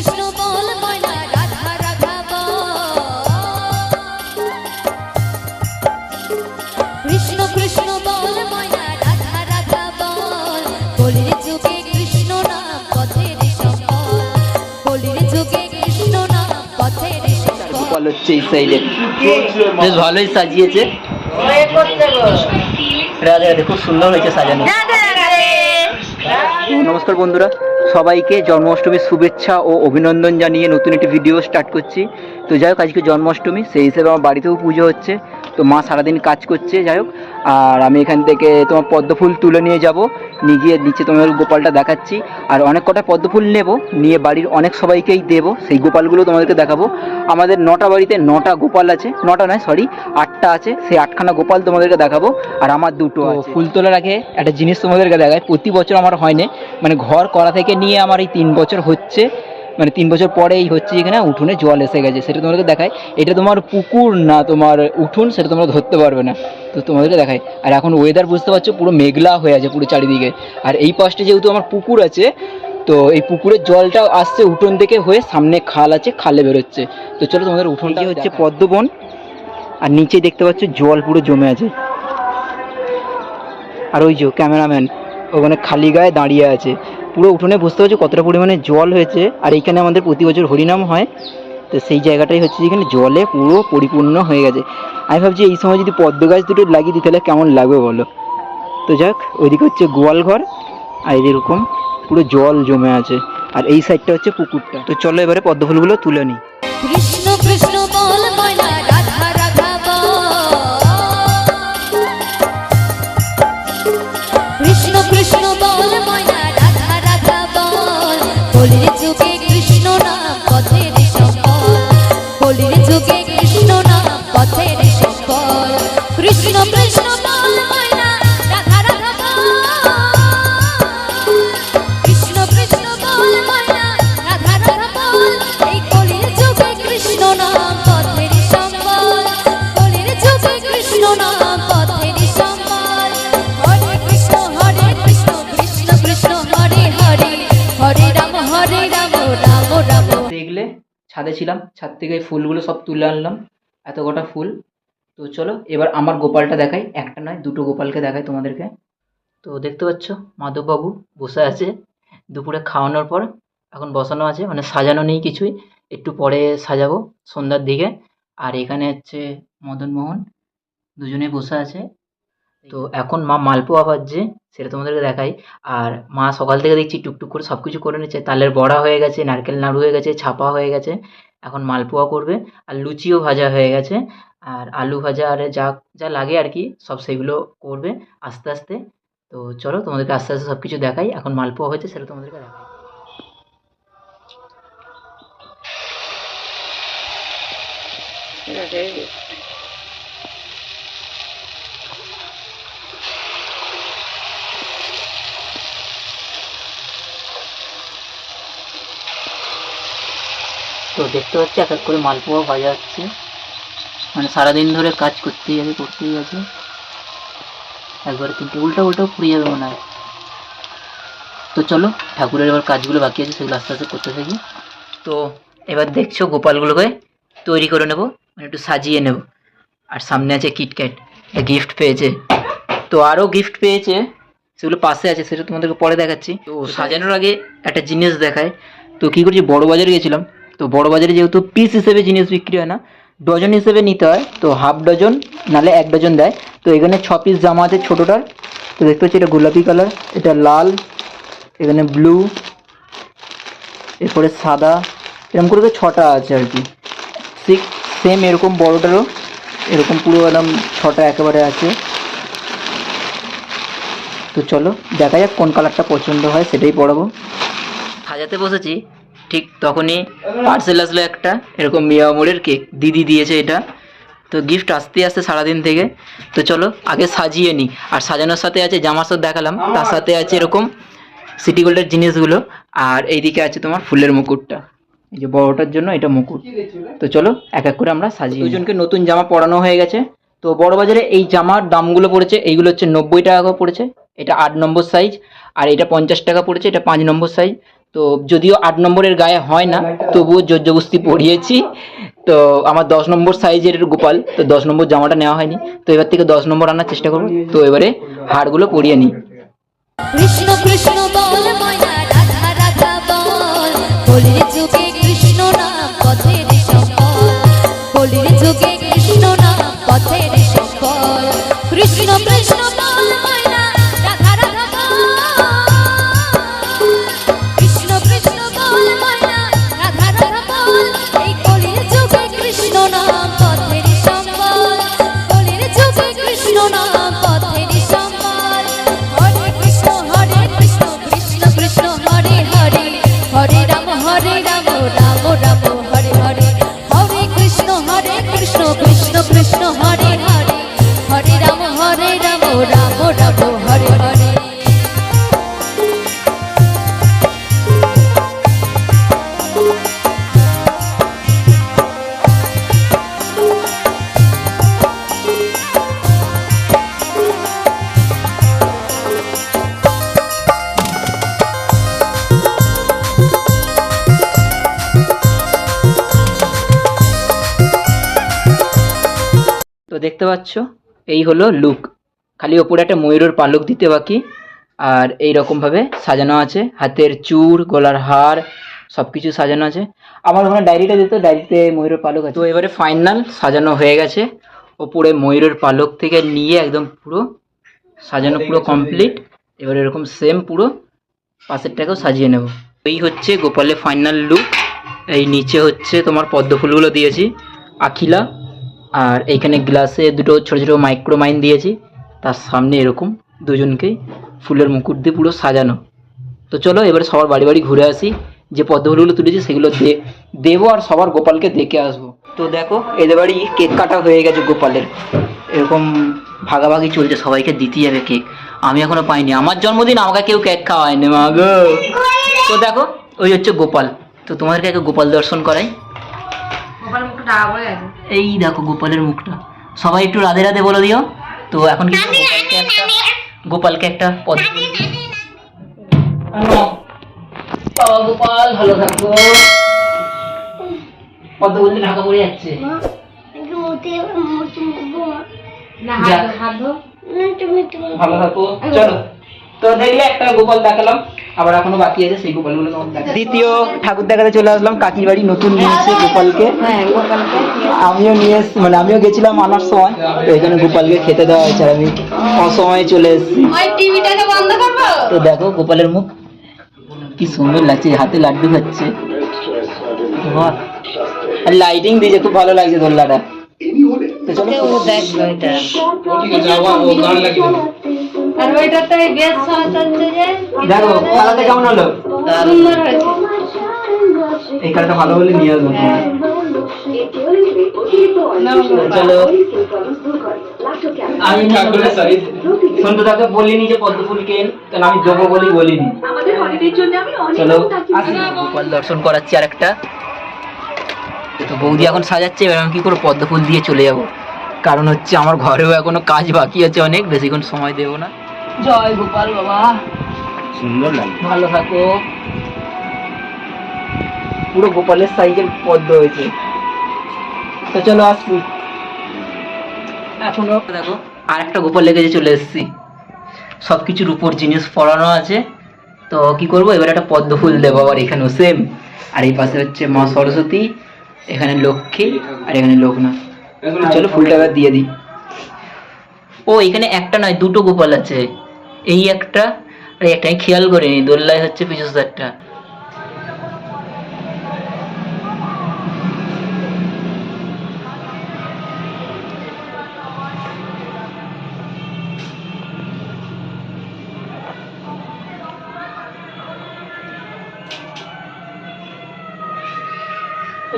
কৃষ্ণ বল ময়না রাধা রাধা বল। কৃষ্ণ কৃষ্ণ বল ময়না রাধা রাধা বল। কলির যুগে কৃষ্ণ নাম পথের সম্বল। কলির যুগে কৃষ্ণ নাম পথের সম্বল। গোপাল হচ্ছে এই সাইডে বেশ ভালোই সাজিয়েছে। রাধে রাধে খুব সুন্দর হয়েছে সাজানো। নমস্কার বন্ধুরা। সবাইকে জন্মাষ্টমীর শুভেচ্ছা ও অভিনন্দন জানিয়ে নতুন একটি ভিডিও স্টার্ট করছি। তো যাই হোক, আজকে জন্মাষ্টমী, সেই হিসেবে আমার বাড়িতেও পুজো হচ্ছে। তো মা সারাদিন কাজ করছে যাই হোক। আর আমি এখান থেকে তোমার পদ্ম ফুল তুলে নিয়ে যাব। নিয়ে গিয়ে নিচে তোমার গোপালটা দেখাচ্ছি। আর অনেক কটা পদ্ম ফুল নেব। নিয়ে বাড়ির অনেক সবাইকেই দেবো। সেই গোপালগুলো তোমাদেরকে দেখাবো। আমাদের নটা বাড়িতে নটা গোপাল আছে। নটা নয় সরি আটটা আছে। সেই আটখানা গোপাল তোমাদেরকে দেখাবো। আর আমার দুটো ফুল তোলার আগে একটা জিনিস তোমাদেরকে দেখায় প্রতি বছর আমার হয় না। মানে ঘর করা থেকে নিয়ে আমার এই তিন বছর হচ্ছে। মানে তিন বছর পরে এই হচ্ছে এখানে উঠোনে জল এসে গেছে সেটা তোমাদেরকে দেখায় এটা তোমার পুকুর না তোমার উঠোন সেটা তোমরা ধরতে পারবে না। তো তোমাদেরকে দেখায় আর এখন ওয়েদার বুঝতে পারছ পুরো মেঘলা হয়ে আছে পুরো চারিদিকে। আর এই পাশটা যেহেতু আমার পুকুর আছে তো এই পুকুরের জলটা আসছে উঠোন থেকে হয়ে সামনে খাল আছে খালে বেরোচ্ছে। তো চলো তোমাদের উঠোনটা হচ্ছে পদ্মবন আর নিচে দেখতে পাচ্ছ জল পুরো জমে আছে। আর ওই যে ক্যামেরাম্যান ওখানে খালি গায়ে দাঁড়িয়ে আছে। পুরো উঠোনে বুঝতে পারছ কতটা পরিমাণে জল হয়েছে, আর এইখানে আমাদের প্রতি বছর হরিনাম হয়, তো সেই জায়গাটাই হচ্ছে যেখানে জলে পুরো পরিপূর্ণ হয়ে গেছে। আমি ভাবছি এই সময় যদি পদ্ম গাছ দুটো লাগিয়ে দিই, তাহলে কেমন লাগবে বলো? তো যাক, ওইদিকে হচ্ছে গোয়াল ঘর, আর এরকম পুরো জল জমে আছে, আর এই সাইডটা হচ্ছে পুকুরটা। তো চলো এবারে পদ্ম ফুলগুলো তুলে নিই। কৃষ্ণ কৃষ্ণ বল ছাদে ছিলাম ছাদ থেকে ফুলগুলো সব তুলে আনলাম, এত কটা ফুল। তো চলো, এবার আমার গোপালটা দেখাই, একটা নয়, দুটো গোপালকে দেখাই তোমাদেরকে। তো দেখতে পাচ্ছ, মাধববাবু বসে আছে, দুপুরে খাওয়ানোর পর, এখন বসানো আছে মানে সাজানো নেই কিছুই, একটু পরে সাজাবো সন্ধ্যার দিকে। আর এখানে হচ্ছে মদনমোহন দুজনে বসে আছে। তো এখন মা মালপোয়া ভাজছে, সেটা তোমাদেরকে দেখাই। আর মা সকাল থেকে দেখছি টুকটুক করে সব কিছু করে নিচ্ছে, তালের বড়া হয়ে গেছে, নারকেল নাড়ু হয়ে গেছে, ছাপা হয়ে গেছে। এখন মালপোয়া করবে। আর লুচিও ভাজা হয়ে গেছে। আর আলু ভাজা আর যা যা লাগে আর কি, সব সেগুলো করবে আস্তে আস্তে। তো চলো তোমাদেরকে আস্তে আস্তে সব কিছু দেখাই। এখন মালপোয়া হয়েছে সেটা তোমাদেরকে দেখাই। তো দেখতে পাচ্ছি এক এক করে মালপোয়া ভাজা হচ্ছে মানে সারাদিন ধরে কাজ করতেই আছে করতেই আছে একবার কিন্তু উল্টা উল্টো পুড়ে যাবে মনে হয়। তো চলো ঠাকুরের এবার কাজগুলো বাকি আছে সেগুলো আস্তে আস্তে করতে থাকি। তো এবার দেখছ গোপালগুলোকে তৈরি করে নেব মানে একটু সাজিয়ে নেব। আর সামনে আছে কিটক্যাট গিফট পেয়েছে। তো আরও গিফট পেয়েছে সেগুলো পাশে আছে সেটা তোমাদেরকে পরে দেখাচ্ছি। তো সাজানোর আগে একটা জিনিস দেখায় তো কী করছি বড় বাজারে গেছিলাম তো বড় বাজারে যেহেতু পিস হিসেবে জিনিস বিক্রি হয় না ডজন হিসেবে নিতে হয়, তো হাফ ডজন নালে এক ডজন দেয়। তো এখানে ছ পিস জামা আছে ছোটোটার। তো দেখতে পাচ্ছি এটা গোলাপি কালার এটা লাল, এখানে ব্লু এরপরে সাদা, এরকম করে তো ছটা আছে আর কি। ঠিক সেম এরকম বড়োটারও, এরকম পুরো একদম ছটা একেবারে আছে। তো চলো, দেখা যাক কোন কালারটা পছন্দ হয়, সেটাই পরাবো সাজাতে বসেছি। ঠিক তখনই পার্সেল আসলো একটা এরকম মিয়া মোড়ের কেক দিদি দিয়েছে এটা। তো গিফট আসতে আসতে সারাদিন থেকে। তো চলো আগে সাজিয়ে নিই আর সাজানোর সাথে আছে জামার সাথে দেখালাম। তার সাথে আছে এরকম সিটি গোল্ডের জিনিসগুলো। আর এইদিকে আছে তোমার ফুলের মুকুটটা। এই যে বড়টার জন্য এটা মুকুট। তো চলো এক এক করে আমরা সাজিয়ে দুজনকে নতুন জামা পরানো হয়ে গেছে। তো বড় বাজারে এই জামার দামগুলো পড়েছে। এইগুলো হচ্ছে নব্বই টাকা করে পড়েছে। এটা আট নম্বর সাইজ আর এটা পঞ্চাশ টাকা পড়েছে। এটা পাঁচ নম্বর সাইজ তো যদিও আট নম্বরের গায়ে হয় না, তবুও জোর জবস্তি পরিয়েছি। তো আমার দশ নম্বর সাইজের গোপাল, তো দশ নম্বর জামাটা নেওয়া হয়নি। তো এবার থেকে দশ নম্বর আনার চেষ্টা করব। তো এবারে হাড়গুলো পরিয়ে নিই। কৃষ্ণ কৃষ্ণ বল রাধা রাধা বল যুগে কৃষ্ণ পাচ্ছ? এই হলো লুক খালি ওপরে একটা ময়ূরের পালক দিতে বাকি। আর এই রকমভাবে সাজানো আছে। হাতের চূড় গলার হার সব কিছু সাজানো আছে। আমার ওখানে ডায়েরিটা দিত ডায়েরিতে ময়ূরের পালক আছে। তো এবারে ফাইনাল সাজানো হয়ে গেছে। ওপরে ময়ূরের পালক থেকে নিয়ে একদম পুরো সাজানো পুরো কমপ্লিট এবার এরকম সেম পুরো পাশেরটাকেও সাজিয়ে নেব। এই হচ্ছে গোপালের ফাইনাল লুক এই নিচে হচ্ছে তোমার পদ্ম ফুলগুলো দিয়েছি। আখিলা আর এইখানে গ্লাসে দুটো ছোট ছোট মাইক্রোমাইন দিয়েছি। তার সামনে এরকম দুজনকেই ফুলের মুকুট দিয়ে পুরো সাজানো। তো চলো এবারে সবার বাড়ি বাড়ি ঘুরে আসি। যে পদ্ম ফুলগুলো তুলেছি সেগুলো দে দেবো আর সবার গোপালকে দেখে আসব। তো দেখো, এদের বাড়ি কেক কাটা হয়ে গেছে গোপালের। এরকম ভাগাভাগি চলছে, সবাইকে দিতে যাবে কেক। আমি এখনও পাইনি। আমার জন্মদিন আমাকে কেউ কেক খাওয়ায়নি, মা গো। তো দেখো, ওই হচ্ছে গোপাল। তো তোমাদেরকে গোপাল দর্শন করাই। এই দেখো গোপালের মুখটা। সবাই একটু রাধে রাধে বলে দিও। তো এখন কিন্তু গোপালকে একটা গোপালকে একটা পদ্ম বাবা গোপাল ভালো থাকো। পদ্ম বলতে ঢাকা পড়ে যাচ্ছে। ভালো থাকো। চলো। তো দেখলে একটা গোপাল দেখালাম। আবার এখনও বাকি আছে সেই গোপালগুলো দ্বিতীয় ঠাকুর দেখাতে চলে আসলাম কাকির বাড়ি নতুন নিয়ে এসেছে গোপালকে। আমিও নিয়ে মানে আমিও গেছিলাম আনার সময় তো এখানে গোপালকে খেতে দেওয়া হয়েছে আমি অসময়ে চলে এসেছি। টিভিটাকে বন্ধ করব? তো দেখো গোপালের মুখ কি সুন্দর লাগছে হাতে লাড্ডু খাচ্ছে। আর লাইটিং দিয়েছে খুব ভালো লাগছে দোল্লাটা তো চলো। আর ওইটাতে বেশ সাজাচ্ছে যে দেখো খেলাটা কেমন হলো? সুন্দর হয়েছে। এই খেলাটা ভালো হলে নিয়ে আসব। তো চলো। আমি সন্তু তাকে বলিনি যে পদ্ম ফুল কেন কারণ আমি দেবো বলি বলিনি। চলো। গোপাল দর্শন করাচ্ছি আর একটা তো বৌদি এখন সাজাচ্ছে এবার আমি কি করে পদ্ম ফুল দিয়ে চলে যাব? কারণ হচ্ছে আমার ঘরেও এখনও কাজ বাকি আছে অনেক বেশিক্ষণ সময় দেবো না। জয় গোপাল বাবা। সুন্দর লাগে। ভালো থাকো। পুরো গোপালের সাইকেল পদ্ম হয়েছে। তো চলো আসি এখনও দেখো আর একটা গোপাল লেগেছে চলে এসেছি। সব কিছুর উপর জিনিস পড়ানো আছে। তো কি করব? এবার একটা পদ্ম ফুল দেবো আবার এখানেও সেম আর এই পাশে হচ্ছে মা সরস্বতী এখানে লক্ষ্মী আর এখানে লোকনাথ। চলো ফুলটা এবার দিয়ে দিই। ও, এখানে একটা নয়, দুটো গোপাল আছে। এই একটা আর একটা, আমি খেয়াল করিনি, দোল্লায় হচ্ছে পিছু সারটা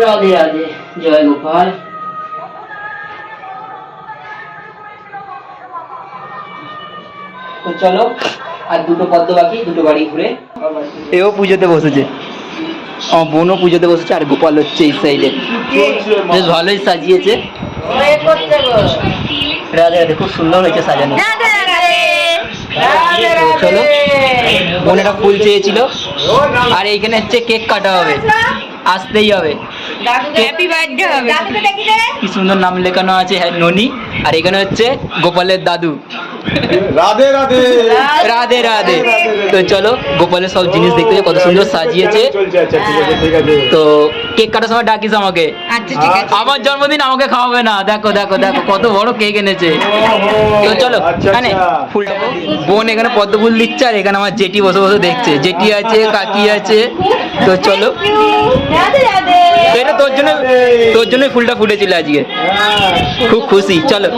রাধে রাধে, জয় গোপাল। চলো আর দুটো পদ্ম বাকি দুটো বাড়ি ঘুরে। এও পুজোতে বসেছে। আমার বোনও পুজোতে বসেছে আর গোপাল হচ্ছে এই সাইডে বেশ ভালোই সাজিয়েছে। রাধে রাধে খুব সুন্দর হয়েছে সাজানো। চলো বোন একটা ফুল চেয়েছিল। আর এইখানে হচ্ছে কেক কাটা হবে। আসতেই হবে। হ্যাপি বার্থডে হবে। কি সুন্দর নাম লেখানো আছে হ্যাঁ ননি। আর এখানে হচ্ছে গোপালের দাদু। রাধে রাধে। রাধে রাধে। তো চলো গোপালের সব জিনিস দেখতে যে কত সুন্দর সাজিয়েছে। তো কেক কাটার সময় ডাকিস আমাকে। আচ্ছা আমার জন্মদিন আমাকে খাওয়াবে না। দেখো দেখো দেখো কত বড় কেক এনেছে। তো চলো। ফুলটা বোন এখানে পদ্ম ফুল দিচ্ছে আর এখানে আমার জেঠি বসে বসে দেখছে। জেঠি আছে কাকি আছে। তো চলো। এটা তোর জন্য তোর জন্যই ফুলটা ফুটেছিল আজকে। খুব খুশি। চলো।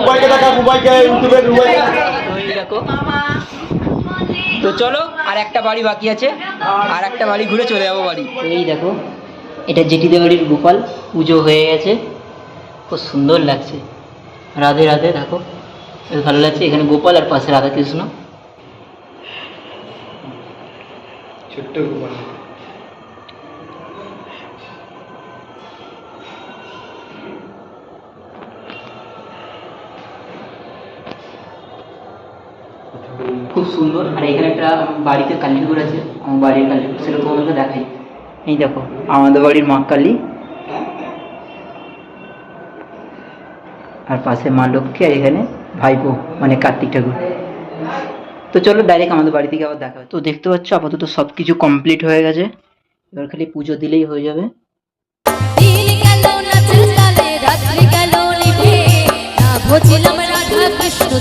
রুবাইকে দেখা। তো চলো আর একটা বাড়ি বাকি আছে আর একটা বাড়ি ঘুরে চলে যাব বাড়ি। এই দেখো এটা জেঠিদের বাড়ির গোপাল পুজো হয়ে গেছে। খুব সুন্দর লাগছে। রাধে রাধে দেখো। বেশ ভালো লাগছে এখানে গোপাল আর পাশে রাধা কৃষ্ণ ছোট্ট গোপাল। খুব সুন্দর। আর এখানে একটা বাড়িতে কালী আছে। আমার বাড়ির কালী সেরকম দেখাই এই দেখো, আমাদের বাড়ির মা কালী। আর পাশে মা লক্ষ্মী, আর এখানে ভাইপো মানে কার্তিক ঠাকুর। তো চলো ডাইরেক্ট আমাদের বাড়ি থেকে আবার দেখা। তো দেখতে পাচ্ছ, আপাতত সব কিছু কমপ্লিট হয়ে গেছে। এবার খালি পুজো দিলেই হয়ে যাবে।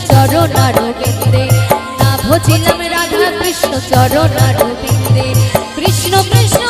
চরণ ভজিলাম রাধা কৃষ্ণ চরণ আরবিন্দে কৃষ্ণ কৃষ্ণ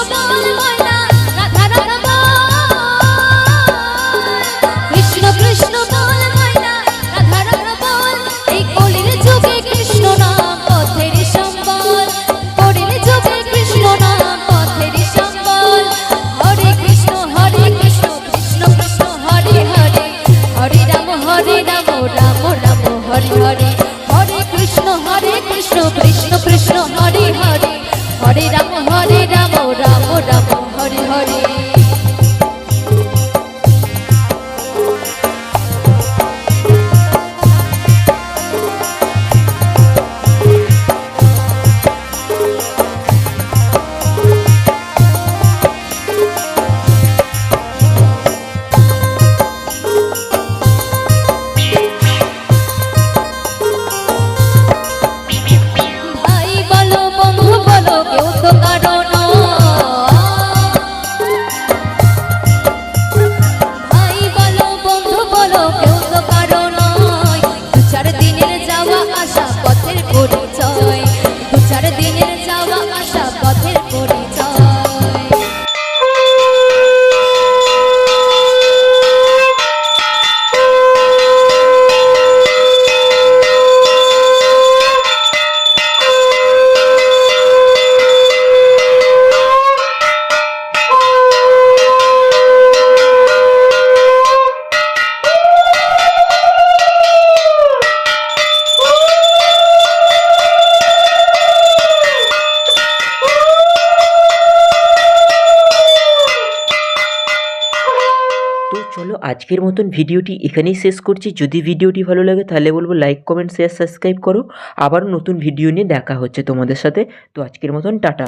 চলো আজকের মতন ভিডিওটি এখানেই শেষ করছি। যদি ভিডিওটি ভালো লাগে তাহলে বলব লাইক কমেন্ট শেয়ার সাবস্ক্রাইব করো। আবার নতুন ভিডিও নিয়ে দেখা হচ্ছে তোমাদের সাথে। তো আজকের মতন টাটা।